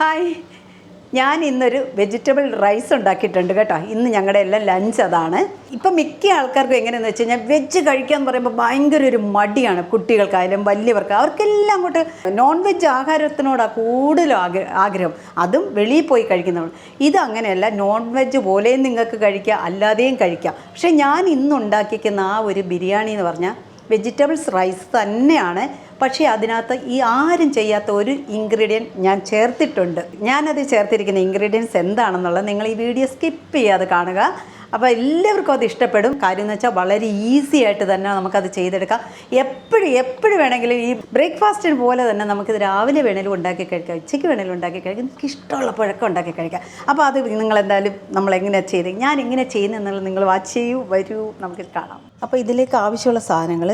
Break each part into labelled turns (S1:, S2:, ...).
S1: Hi. ഞാൻ ഇന്നൊരു vegetable rice ഉണ്ടാക്കിയിട്ടുണ്ട് കേട്ടോ. ഇന്ന് ഞങ്ങളുടെ എല്ലാം ലഞ്ച് അതാണ്. ഇപ്പം മിക്ക ആൾക്കാർക്കും എങ്ങനെയെന്ന് വെച്ച് കഴിഞ്ഞാൽ വെജ് കഴിക്കാൻ പറയുമ്പോൾ ഭയങ്കര ഒരു മടിയാണ് കുട്ടികൾക്കായാലും വലിയവർക്ക് അവർക്കെല്ലാം അങ്ങോട്ട് നോൺ വെജ് ആഹാരത്തിനോടാണ് കൂടുതലും ആഗ്ര ആഗ്രഹം. അതും വെളിയിൽ പോയി കഴിക്കുന്നവർ ഇത് അങ്ങനെയല്ല നോൺ വെജ് പോലെയും നിങ്ങൾക്ക് കഴിക്കാം അല്ലാതെയും കഴിക്കാം. പക്ഷേ ഞാൻ ഇന്നുണ്ടാക്കിക്കുന്ന ആ ഒരു ബിരിയാണി എന്ന് പറഞ്ഞാൽ വെജിറ്റബിൾസ് റൈസ് തന്നെയാണ്. പക്ഷേ അതിനകത്ത് ഈ ആരും ചെയ്യാത്ത ഒരു ഇൻഗ്രീഡിയന്റ് ഞാൻ ചേർത്തിട്ടുണ്ട്. ഞാനത് ചേർത്തിരിക്കുന്ന ഇൻഗ്രീഡിയൻസ് എന്താണെന്നുള്ളത് നിങ്ങൾ ഈ വീഡിയോ സ്കിപ്പ് ചെയ്യാതെ കാണുക. അപ്പോൾ എല്ലാവർക്കും അത് ഇഷ്ടപ്പെടും. കാര്യം എന്ന് വെച്ചാൽ വളരെ ഈസി ആയിട്ട് തന്നെ നമുക്കത് ചെയ്തെടുക്കാം. എപ്പോഴും എപ്പോഴും വേണമെങ്കിലും ഈ ബ്രേക്ക്ഫാസ്റ്റിന് പോലെ തന്നെ നമുക്കിത് രാവിലെ വേണേലും ഉണ്ടാക്കി കഴിക്കാം. ഉച്ചയ്ക്ക് വേണേലും ഉണ്ടാക്കി കഴിക്കാം. നമുക്ക് ഇഷ്ടമുള്ളപ്പോഴൊക്കെ ഉണ്ടാക്കി കഴിക്കാം. അപ്പോൾ അത് നിങ്ങൾ എന്തായാലും നമ്മൾ എങ്ങനെയാണ് ചെയ്ത് ഞാൻ എങ്ങനെ ചെയ്യുന്നതെന്നുള്ളത് നിങ്ങൾ വാച്ച് ചെയ്യൂ വരൂ നമുക്ക് കാണാം. അപ്പോൾ ഇതിലേക്ക് ആവശ്യമുള്ള സാധനങ്ങൾ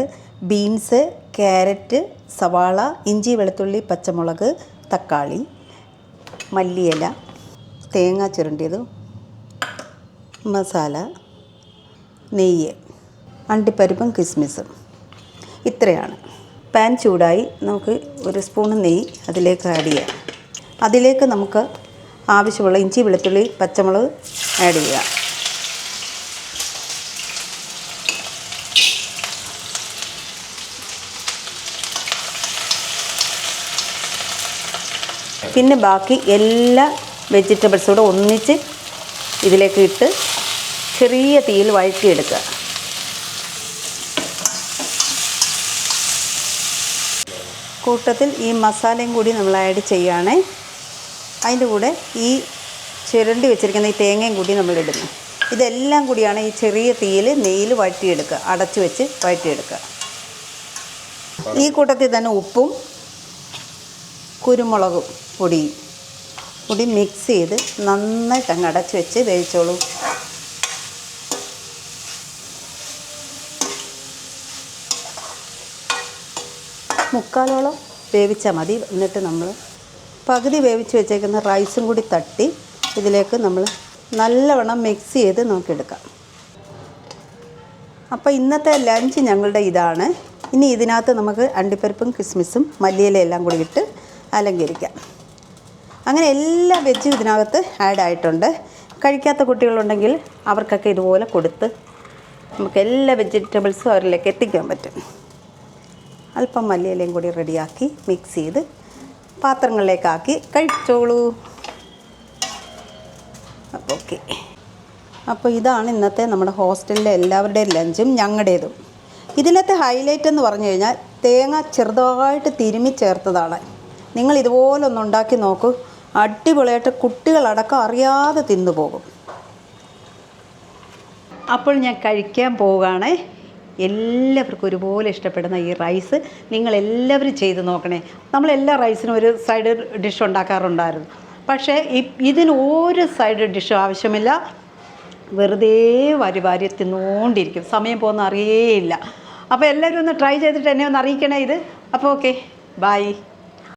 S1: ബീൻസ് ക്യാരറ്റ് സവാള ഇഞ്ചി വെളുത്തുള്ളി പച്ചമുളക് തക്കാളി മല്ലിയില തേങ്ങ ചുരണ്ടിയത് മസാല നെയ്യ് അണ്ടിപ്പരിപ്പും കിസ്മിസും. ഇത്രയാണ്. പാൻ ചൂടായി നമുക്ക് ഒരു സ്പൂൺ നെയ്യ് അതിലേക്ക് ആഡ് ചെയ്യാം. അതിലേക്ക് നമുക്ക് ആവശ്യമുള്ള ഇഞ്ചി വെളുത്തുള്ളി പച്ചമുളക് ആഡ് ചെയ്യുക പിന്നെ ബാക്കി എല്ലാ വെജിറ്റബിൾസും കൂടെ ഒന്നിച്ച് ഇതിലേക്ക് ഇട്ട് ചെറിയ തീയിൽ വഴറ്റിയെടുക്കുക. കൂട്ടത്തിൽ ഈ മസാലയും കൂടി നമ്മൾ ആഡ് ചെയ്യുകയാണേ. അതിന്റെ കൂടെ ഈ ചുരണ്ടി വെച്ചിരിക്കുന്ന ഈ തേങ്ങയും കൂടി നമ്മൾ ഇടുന്നു. ഇതെല്ലാം കൂടിയാണ് ഈ ചെറിയ തീയിൽ നെയ്യിൽ വഴറ്റിയെടുക്കുക. അടച്ചു വെച്ച് വഴറ്റിയെടുക്കുക. ഈ കൂട്ടത്തിൽ തന്നെ ഉപ്പും കുരുമുളകും പൊടിയും കൂടി മിക്സ് ചെയ്ത് നന്നായിട്ട് അങ്ങ് അടച്ചു വെച്ച് വേവിച്ചോളൂ. മുക്കാലോളം വേവിച്ചാൽ മതി. എന്നിട്ട് നമ്മൾ പകുതി വേവിച്ച് വെച്ചേക്കുന്ന റൈസും കൂടി തട്ടി ഇതിലേക്ക് നമ്മൾ നല്ലവണ്ണം മിക്സ് ചെയ്ത് നോക്കിയെടുക്കാം. അപ്പോൾ ഇന്നത്തെ ലഞ്ച് ഞങ്ങളുടെ ഇതാണ്. ഇനി ഇതിനകത്ത് നമുക്ക് അണ്ടിപ്പരിപ്പും കിസ്മിസും മല്ലിയില എല്ലാം കൂടി ഇട്ട് അലങ്കരിക്കാം. അങ്ങനെ എല്ലാ വെജും ഇതിനകത്ത് ആഡ് ആയിട്ടുണ്ട്. കഴിക്കാത്ത കുട്ടികളുണ്ടെങ്കിൽ അവർക്കൊക്കെ ഇതുപോലെ കൊടുത്ത് നമുക്ക് എല്ലാ വെജിറ്റബിൾസും അവരിലേക്ക് എത്തിക്കാൻ പറ്റും. അല്പം മല്ലിയിലയും കൂടി റെഡിയാക്കി മിക്സ് ചെയ്ത് പാത്രങ്ങളിലേക്കാക്കി കഴിച്ചോളൂ. അപ്പോൾ ഓക്കെ അപ്പോൾ ഇതാണ് ഇന്നത്തെ നമ്മുടെ ഹോസ്റ്റലിലെ എല്ലാവരുടെയും ലഞ്ചും ഞങ്ങളുടേതും. ഇതിനകത്തെ ഹൈലൈറ്റ് എന്ന് പറഞ്ഞു കഴിഞ്ഞാൽ തേങ്ങ ചെറുതായിട്ട് തിരുമി ചേർത്തതാണ്. നിങ്ങൾ ഇതുപോലെ ഒന്ന് ഉണ്ടാക്കി നോക്കൂ. അടിപൊളിയായിട്ട് കുട്ടികളടക്കം അറിയാതെ തിന്നു പോകും അപ്പോൾ ഞാൻ കഴിക്കാൻ പോവുകയാണ്. എല്ലാവർക്കും ഒരുപോലെ ഇഷ്ടപ്പെടുന്ന ഈ റൈസ് നിങ്ങളെല്ലാവരും ചെയ്ത് നോക്കണേ. നമ്മളെല്ലാ റൈസിനും ഒരു സൈഡ് ഡിഷ് ഉണ്ടാക്കാറുണ്ടായിരുന്നു. പക്ഷേ ഇതിന് ഒരു സൈഡ് ഡിഷ് ആവശ്യമില്ല. വെറുതെ വാരി വാരി തിന്നുകൊണ്ടിരിക്കും സമയം പോകുന്ന അറിയേയില്ല അപ്പോൾ എല്ലാവരും ഒന്ന് ട്രൈ ചെയ്തിട്ട് എന്നെ ഒന്ന് അറിയിക്കണേ ഇത്. അപ്പോൾ ഓക്കെ. ബൈ.